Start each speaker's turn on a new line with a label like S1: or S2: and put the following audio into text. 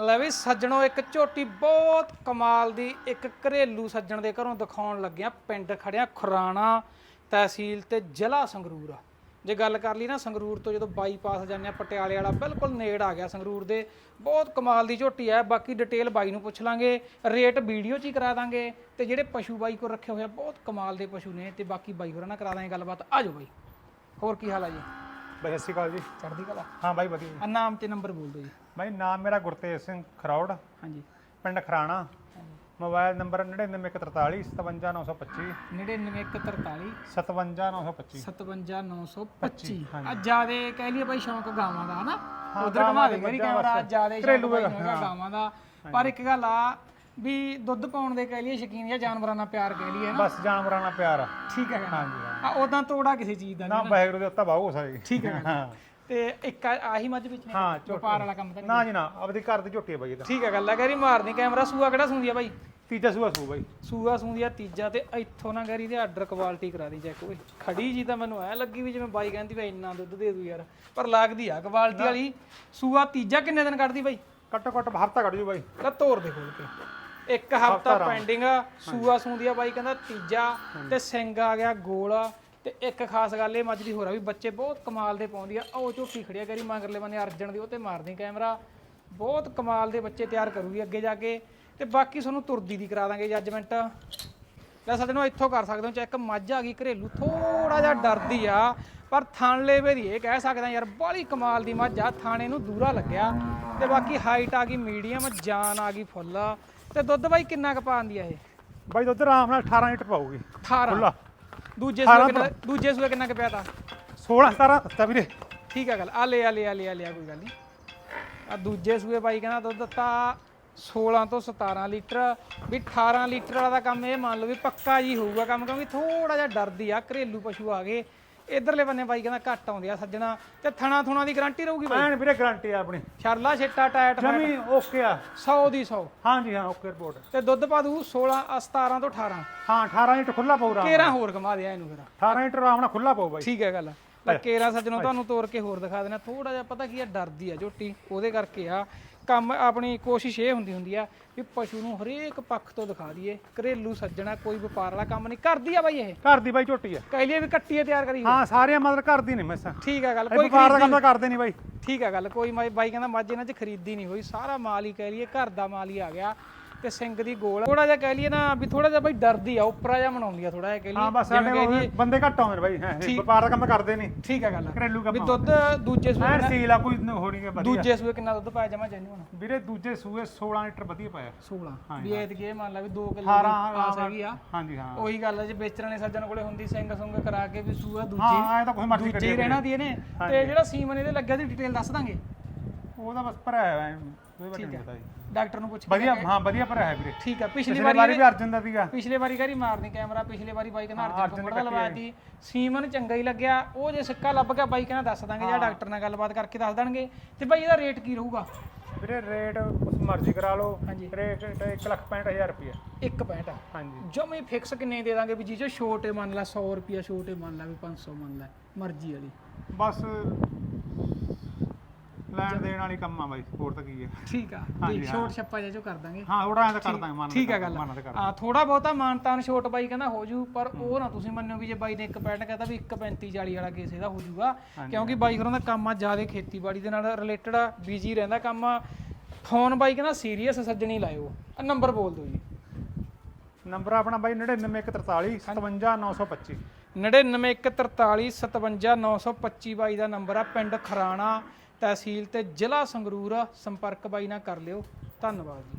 S1: ਲੈ ਵੀ ਸੱਜਣੋ ਇੱਕ ਝੋਟੀ ਬਹੁਤ ਕਮਾਲ ਦੀ ਇੱਕ ਘਰੇਲੂ ਸੱਜਣ ਦੇ ਘਰੋਂ ਦਿਖਾਉਣ ਲੱਗਿਆ ਪਿੰਡ ਖੜਿਆ ਖੁਰਾਣਾ ਤਹਿਸੀਲ ਤੇ ਜ਼ਿਲ੍ਹਾ ਸੰਗਰੂਰ ਜੇ ਗੱਲ ਕਰ ਲਈ ਨਾ ਸੰਗਰੂਰ ਤੋਂ ਜਦੋਂ ਬਾਈਪਾਸ ਜਾਂਦੇ ਆ ਪਟਿਆਲੇ ਵਾਲਾ ਬਿਲਕੁਲ ਨੇੜ ਆ ਗਿਆ ਸੰਗਰੂਰ ਦੇ ਬਹੁਤ ਕਮਾਲ ਦੀ ਝੋਟੀ ਹੈ ਬਾਕੀ ਡਿਟੇਲ ਬਾਈ ਨੂੰ ਪੁੱਛ ਲਾਂਗੇ ਰੇਟ ਵੀਡੀਓ 'ਚ ਹੀ ਕਰਾ ਦਾਂਗੇ ਤੇ ਜਿਹੜੇ ਪਸ਼ੂ ਬਾਈ ਕੋਲ ਰੱਖੇ ਹੋਏ ਆ ਬਹੁਤ ਕਮਾਲ ਦੇ ਪਸ਼ੂ ਨੇ ਤੇ ਬਾਕੀ ਬਾਈ ਹੋਰਾਂ ਨਾਲ ਕਰਾ ਦਾਂਗੇ ਗੱਲਬਾਤ। ਆ ਜਾਓ ਬਾਈ ਹੋਰ ਕੀ ਹਾਲ ਆ ਜੀ?
S2: ਬਾਈ ਸਤਿ ਸ਼੍ਰੀ ਅਕਾਲ ਜੀ।
S1: ਚੜ੍ਹਦੀ ਕਲਾ?
S2: ਹਾਂ ਬਾਈ ਵਧੀਆ। ਜੀ।
S1: ਆ ਨਾਮ ਤੇ ਨੰਬਰ ਬੋਲ ਦਿਓ ਜੀ।
S2: ਬਾਈ ਨਾਮ ਮੇਰਾ ਗੁਰਤੇਜ ਸਿੰਘ ਖਰੌੜ
S1: ਹਾਂਜੀ।
S2: ਪਿੰਡ ਖਰਾਣਾ। ਮੋਬਾਈਲ ਨੰਬਰ 99143 57925
S1: 99143
S2: 57925
S1: 57925 ਆ ਜਿਆਦੇ ਕਹਿ ਲਈਏ ਬਾਈ ਸ਼ੌਂਕ ਗਾਵਾਂ ਦਾ ਹਨਾ?
S2: ਹਾਂ,
S1: ਉਧਰ
S2: ਗਾਵਾਂ
S1: ਘੁਮਾ
S2: ਦੇ
S1: ਦੇ ਮੇਰੀ
S2: ਮੱਝਾਂ
S1: ਕੈਮਰਾ
S2: ਵਾਸਤੇ।
S1: ਜਿਆਦੇ
S2: ਘਰੇਲੂ
S1: ਸ਼ੌਂਕ ਬਾਈ ਨੂੰ
S2: ਹੈਗਾ,
S1: ਹੈਗਾ ਗਾਵਾਂ ਦਾ। ਪਰ ਇੱਕ ਗੱਲ ਆ ਵੀ ਦੁੱਧ ਪਾਉਣ ਦੇ ਕਹਿ ਲਈਏ ਸ਼ਕੀਨ ਜਾਂ ਜਾਨਵਰਾਂ ਨਾਲ ਪਿਆਰ ਕਹਿ ਲਈਏ ਨਾ
S2: ਬਸ ਜਾਨਵਰਾਂ ਨਾਲ ਪਿਆਰ।
S1: ਠੀਕ ਹੈ
S2: ਹਾਂਜੀ
S1: ਆ ਉਦਾਂ ਤੋੜਾ ਕਿਸੇ ਚੀਜ਼ ਦਾ
S2: ਨਾ ਵਾਹਿਗੁਰੂ ਦੇ ਉੱਤਾ ਬਾਹੂ ਸਾਰੀ।
S1: ਠੀਕ ਹੈ
S2: ਹਾਂ।
S1: ਤੇ ਇੱਕ ਆ- ਆਹੀ ਮੱਝ ਵਿੱਚ ਨੇ
S2: ਹਾਂ ਝੋਟੀ।
S1: ਵਪਾਰ ਵਾਲਾ ਕੰਮ ਤਾਂ ਨਹੀਂ
S2: ਨਾ ਜੀ ਨਾ ਆਪਦੀ ਘਰ ਦੀ ਝੋਟੀ ਬਾਈ ਇਹਦਾ
S1: ਠੀਕ ਹੈ ਗੱਲ ਆ ਗੈਰੀ ਮਾਰਨੀ ਕੈਮਰਾ ਸੂਆ ਕਿਹੜਾ ਸੂੰਦੀ ਆ ਬਾਈ?
S2: ਤੀਜਾ ਸੂਆ ਸੂ ਬਾਈ।
S1: ਸੂਆ ਸੂੰਦੀ ਆ ਤੀਜਾ ਤੇ ਇੱਥੋਂ ਨਾ ਗੈਰੀ ਦੇ ਆਰਡਰ ਕੁਆਲਿਟੀ ਕਰਾ ਦੀ ਚੈੱਕ ਓਏ। ਖੜੀ ਜੀ ਤਾਂ ਮੈਨੂੰ ਐ ਲੱਗੀ ਵੀ ਜਿਵੇਂ ਬਾਈ ਕਹਿੰਦੀ ਵੀ ਇੰਨਾ ਦੁੱਧ ਦੇ ਦੂ ਯਾਰ ਪਰ ਲੱਗਦੀ ਆ ਕੁਆਲਿਟੀ ਵਾਲੀ। ਸੂਆ ਤੀਜਾ ਕਿੰਨੇ ਦਿਨ ਕੱਢਦੀ ਬਾਈ?
S2: ਘੱਟੋ ਘੱਟ ਹਫਤਾ ਕੱਢ ਜੂ ਬਾਈ।
S1: ਲੈ ਤੋੜ ਦੇ ਖੋਲ ਕੇ। ਇੱਕ ਹਫਤਾ ਪੈਂਡਿੰਗ ਸੂਆ ਸੂੰਦੀ ਆ ਬਾਈ ਕਹਿੰਦਾ ਤੀਜਾ ਤੇ ਸਿੰਘ ਆ ਗਿਆ ਗੋਲ। ਤੇ ਇੱਕ ਖਾਸ ਗੱਲ ਇਹ ਮੱਝ ਦੀ ਹੋਰ ਆ ਵੀ ਬੱਚੇ ਬਹੁਤ ਕਮਾਲ ਦੇ ਪਾਉਂਦੀ ਆ ਉਹ ਝੋਟੀ ਖੜਿਆ ਕਰੀ ਮਗਰਲੇ ਬੰਨੇ ਅਰਜਨ ਦੀ ਉਹ ਤੇ ਮਾਰਦੀ ਕੈਮਰਾ। ਬਹੁਤ ਕਮਾਲ ਦੇ ਬੱਚੇ ਤਿਆਰ ਕਰੂਗੀ ਅੱਗੇ ਜਾ ਕੇ। ਤੇ ਬਾਕੀ ਤੁਹਾਨੂੰ ਤੁਰਦੀ ਦੀ ਕਰਾ ਦਾਂਗੇ ਜੱਜਮੈਂਟ ਲੈ ਸੱਜਣੋ ਇੱਥੋਂ ਕਰ ਸਕਦੇ ਹੋ ਚੈੱਕ ਮੱਝ ਆ ਗਈ ਘਰੇਲੂ ਥੋੜਾ ਜਿਹਾ ਡਰਦੀ ਆ ਪਰ ਥਣ ਲੇਵੇ ਦੀ ਇਹ ਕਹਿ ਸਕਦਾ ਯਾਰ ਬਾਹਲੀ ਕਮਾਲ ਦੀ ਮੱਝ ਆ ਥਾਣੇ ਨੂੰ ਦੂਰਾ ਲੱਗਿਆ। ਤੇ ਬਾਕੀ ਹਾਈਟ ਆ ਗਈ ਮੀਡੀਅਮ ਜਾਨ ਆ ਗਈ ਫੁੱਲ ਤੇ ਦੁੱਧ ਬਾਈ ਕਿੰਨਾ ਕੁ ਪਾਉਂਦੀ ਆ ਇਹ?
S2: ਬਾਈ ਦੁੱਧ ਆਰਾਮ ਨਾਲ 18 ਲੀਟਰ ਪਾਊਗੀ।
S1: 18
S2: ਖੁੱਲਾ
S1: ਦੂਜੇ ਸੂਏ ਕਿੰਨਾ ਦੂਜੇ ਸੂਏ ਕਿੰਨਾ ਕੁ ਪਿਆ ਤਾ?
S2: 16 17 ਦਿੱਤਾ ਵੀਰੇ।
S1: ਠੀਕ ਆ ਗੱਲ ਆ ਲੈ ਆ ਲੈ ਆ ਲੈ ਆ ਲੈ ਆ ਕੋਈ ਗੱਲ ਨਹੀਂ। ਆ ਦੂਜੇ ਸੂਏ ਬਾਈ ਕਹਿੰਦਾ ਦੁੱਧ ਦਿੱਤਾ 16 ਤੋਂ 17 ਲੀਟਰ। ਵੀ 18 ਲੀਟਰ ਵਾਲਾ ਦਾ ਕੰਮ ਇਹ ਮੰਨ ਲਓ ਵੀ ਪੱਕਾ ਜੀ ਹੋਊਗਾ ਕੰਮ ਕਿਉਂਕਿ ਥੋੜਾ ਜਿਹਾ ਡਰਦੀ ਆ ਘਰੇਲੂ ਪਸ਼ੂ ਆ ਗਏ। ਇਧਰਲੇ ਬੰਨੇ ਬਾਈ ਕਹਿੰਦਾ ਘੱਟ ਆਉਂਦੇ ਆ ਸੱਜਣਾ ਤੇ ਥਣਾ ਥੁਣਾ ਦੀ ਗਾਰੰਟੀ ਰਹੂਗੀ ਬਾਈ?
S2: ਐਨ ਵੀਰੇ ਗਾਰੰਟੀ ਆ ਆਪਣੀ।
S1: ਛਰਲਾ ਛਿੱਟਾ ਟਾਇਟ
S2: ਜਮੀ ਓਕੇ ਆ।
S1: 100 ਦੀ 100
S2: ਹਾਂਜੀ ਹਾਂ ਓਕੇ ਰਿਪੋਰਟ
S1: ਤੇ ਦੁੱਧ ਪਾ ਦੂ 16 ਅ, 17 ਤੋਂ 18
S2: ਹਾਂ 18 ਲੀਟਰ ਖੁੱਲਾ ਪਾਊ ਆਰਾਮ
S1: ਕੇਰਾ ਹੋਰ ਘਮਾ ਦਿਆ ਇਹਨੂੰ ਫਿਰ।
S2: 18 ਲੀਟਰ ਨਾਲ ਖੁੱਲਾ ਪਾਊ ਬਾਈ।
S1: ਠੀਕ ਹੈ ਗੱਲ। ਲੈ ਕੇਰਾ ਸੱਜਣੋਂ ਤੁਹਾਨੂੰ ਤੋੜ ਕੇ ਹੋਰ ਦਿਖਾ ਦੇਣਾ ਥੋੜਾ ਜਿਹਾ ਪਤਾ ਕੀ ਆ ਡਰਦੀ ਆ ਝੋਟੀ। ਉਹਦੇ ਕਰਕੇ ਆ। ਕੰਮ ਆਪਣੀ ਕੋਸ਼ਿਸ਼ ਇਹ ਹੁੰਦੀ ਹੁੰਦੀ ਆ ਵੀ ਪਸ਼ੂ ਨੂੰ ਹਰੇਕ ਪੱਖ ਤੋਂ ਦਿਖਾ ਦਈਏ ਘਰੇਲੂ ਸੱਜਣਾ ਕੋਈ ਵਪਾਰ ਵਾਲਾ ਕੰਮ ਨਹੀਂ ਕਰਦੀ ਆ ਬਾਈ ਇਹ?
S2: ਘਰ ਦੀ ਬਾਈ ਝੋਟੀ ਆ।
S1: ਕਹਿ ਲਈਏ ਵੀ ਕੱਟੀਏ ਤਿਆਰ ਕਰੀ
S2: ਹਾਂ ਸਾਰੀਆਂ ਮਤਲਬ ਘਰ ਦੀ ਨੇ ਮੈਸਾਂ
S1: ਠੀਕ ਹੈ ਗੱਲ ਕੋਈ
S2: ਵਪਾਰ ਦਾ ਕੰਮ ਤਾਂ ਕਰਦੇ ਨਹੀਂ ਬਾਈ।
S1: ਠੀਕ ਹੈ ਗੱਲ ਕੋਈ ਬਾਈ ਕਹਿੰਦਾ ਮੱਝ ਇਹਨਾਂ 'ਚ ਖਰੀਦੀ ਨਹੀਂ ਹੋਈ ਸਾਰਾ ਮਾਲ ਹੀ ਕਹਿ ਲਈਏ ਘਰ ਦਾ ਮਾਲ ਹੀ ਆ ਗਿਆ। ਤੇ ਸਿੰਘ ਦੀ ਗੋਲ। ਥੋੜਾ ਜਿਹਾ ਕਹਿ ਲਈਏ ਨਾ ਵੀ ਥੋੜਾ ਜਿਹਾ ਬਾਈ ਡਰਦੀ ਆ ਉੱਪਰਾ ਜਿਹਾ ਮਨਾਉਂਦੀ ਆ ਥੋੜਾ ਜਿਹਾ ਕਹਿ
S2: ਹਾਂ
S1: ਲਈਏ
S2: ਬਸ ਸਾਡੇ ਕੋਲ ਬੰਦੇ ਘੱਟ ਆਉਂਦੇ ਨੇ ਬਾਈ ਹੈ ਵਪਾਰ ਦਾ ਕੰਮ ਕਰਦੇ ਨਹੀਂ।
S1: ਠੀਕ ਹੈ ਗੱਲ।
S2: ਘਰੇਲੂ
S1: ਵੀ
S2: ਕੰਮ
S1: ਦੁੱਧ ਦੂਜੇ ਸੂਏ
S2: ਐਨ ਸੀਲ ਆ ਕੋਈ ਹੋਣੀ ਹੈ ਵਧੀਆ।
S1: ਦੂਜੇ ਸੂਏ ਕਿੰਨਾ ਦੁੱਧ ਪਾਇਆ ਜਮਾ ਜੈਨੂਨ?
S2: ਵੀਰੇ ਦੂਜੇ ਸੂਏ 16 ਲੀਟਰ ਵਧੀਆ ਪਾਇਆ।
S1: 16 ਵੀ ਐਤ ਕੀ ਮੰਨ ਲਾ ਵੀ 2 ਕਿਲੋ
S2: 18
S1: ਦੀ ਆਸ ਹੈਗੀ ਆ।
S2: ਹਾਂਜੀ ਹਾਂ।
S1: ਉਹੀ ਗੱਲ ਹੈ ਜੇ ਵੇਚਣ ਵਾਲੇ ਸੱਜਣ ਕੋਲੇ ਹੁੰਦੀ ਸਿੰਘ ਸੁੰਗ ਕਰਾ ਕੇ ਵੀ ਸੂਆ ਦੂਜੀ
S2: ਹਾਂ ਐ ਤਾਂ ਕੋਈ ਮਰਜ਼ੀ
S1: ਦੂਜੀ ਰਹਿਣਾ ਦੀ ਇਹਨੇ। ਤੇ ਜਿਹੜਾ ਸੀਮਨ ਇਹਦੇ ਲੱਗਿਆ ਦੀ ਡਿਟੇਲ ਦੱਸ ਦਾਂਗੇ।
S2: ਉਹਦਾ ਬਸ ਭਰਾਇਆ ਹੈ ਕੋਈ ਪਤਾ ਜੀ।
S1: ਡਾਕਟਰ ਨੂੰ ਪੁੱਛ ਕੇ
S2: ਵਧੀਆ ਹਾਂ ਵਧੀਆ ਭਰਾਇਆ ਹੈ ਵੀਰੇ।
S1: ਠੀਕ ਆ ਪਿਛਲੀ
S2: ਪਿਛਲੀ
S1: ਵਾਰੀ
S2: ਵਾਰੀ ਵੀ ਅਰਜਨ ਦਾ ਸੀਗਾ।
S1: ਪਿਛਲੇ ਵਾਰੀ ਕਰੀ ਮਾਰਨੀ ਕੈਮਰਾ ਪਿਛਲੇ ਵਾਰੀ ਬਾਈ ਕਹਿੰਦਾ ਅਰਜਨ ਕੋਲ ਲਵਾਇਆ ਸੀ। ਸੀਮਨ ਚੰਗਾ ਹੀ ਲੱਗਿਆ। ਉਹ ਜੇ ਸਿੱਕਾ ਲੱਭ ਗਿਆ ਬਾਈ ਕਹਿੰਦਾ ਦੱਸ ਦਾਂਗੇ ਜਾਂ ਡਾਕਟਰ ਨਾਲ ਗੱਲਬਾਤ ਕਰਕੇ ਦੱਸ ਦੇਣਗੇ। ਤੇ ਬਾਈ ਇਹਦਾ ਰੇਟ ਕੀ ਰਹੂਗਾ?
S2: ਵੀਰੇ ਰੇਟ ਉਸ ਮਰਜ਼ੀ ਕਰਾ ਲਓ।
S1: ਹਾਂਜੀ।
S2: ਰੇਟ 1 ਲੱਖ 65000 ਰੁਪਏ
S1: 1.65
S2: ਹਾਂਜੀ।
S1: ਜਮੇ ਫਿਕਸ ਕਿੰਨੇ ਦੇ ਦਾਂਗੇ ਵੀ ਜੀ ਜੋ ਛੋਟੇ ਮੰਨ ਲਾ 100 ਰੁਪਿਆ ਛੋਟੇ ਮੰਨ ਲਾ ਵੀ 500 ਮੰਨ ਲਾ ਮਰਜ਼ੀ ਵਾਲੀ।
S2: ਬਸ ਲੈਣ ਦੇਣ ਵਾਲੀ ਕੰਮ ਆ ਬਾਈ ਹੋਰ ਤਾਂ ਕੀ ਹੈ
S1: ਠੀਕ ਆ
S2: ਹਾਂਜੀ,
S1: ਛੋਟ ਛੱਪਾ ਜਿਹਾ ਜੋ ਕਰ ਦਾਂਗੇ।
S2: ਹਾਂ ਥੋੜਾ ਐਂ ਤਾਂ ਕਰ ਦਾਂਗੇ ਮਨ
S1: ਠੀਕ ਆ ਗੱਲ।
S2: ਮਨ ਤਾਂ ਕਰ
S1: ਆ ਥੋੜਾ ਬਹੁਤਾ ਮਾਨਤਾਨ ਛੋਟ ਬਾਈ ਕਹਿੰਦਾ ਹੋ ਜੂ ਪਰ ਉਹ ਨਾ ਤੁਸੀਂ ਮੰਨਿਓ ਵੀ ਜੇ ਬਾਈ ਨੇ 1.65 ਕਹਤਾ ਵੀ 1.35 40 ਵਾਲਾ ਕੇਸ ਇਹਦਾ ਹੋ ਜੂਗਾ ਕਿਉਂਕਿ ਬਾਈ ਹੋਰਾਂ ਦਾ ਕੰਮ ਆ ਜ਼ਿਆਦਾ ਖੇਤੀਬਾੜੀ ਦੇ ਨਾਲ ਰਿਲੇਟਡ ਆ ਬਿਜ਼ੀ ਰਹਿੰਦਾ ਕੰਮ ਆ। ਫੋਨ ਬਾਈ ਕਹਿੰਦਾ ਸੀਰੀਅਸ ਸੱਜਣੀ ਲਾਇਓ। ਆ ਨੰਬਰ ਬੋਲ ਦਿਓ ਜੀ।
S2: ਨੰਬਰ ਆਪਣਾ ਬਾਈ 99143 57925
S1: 99143 57925 ਬਾਈ ਦਾ ਨੰਬਰ ਆ ਪਿੰਡ ਖਰਾਣਾ। ਤਹਿਸੀਲ ਤੇ ਜ਼ਿਲ੍ਹਾ ਸੰਗਰੂਰ ਸੰਪਰਕ ਬਾਈ ਨਾਲ ਕਰ ਲਿਓ। ਧੰਨਵਾਦ ਜੀ।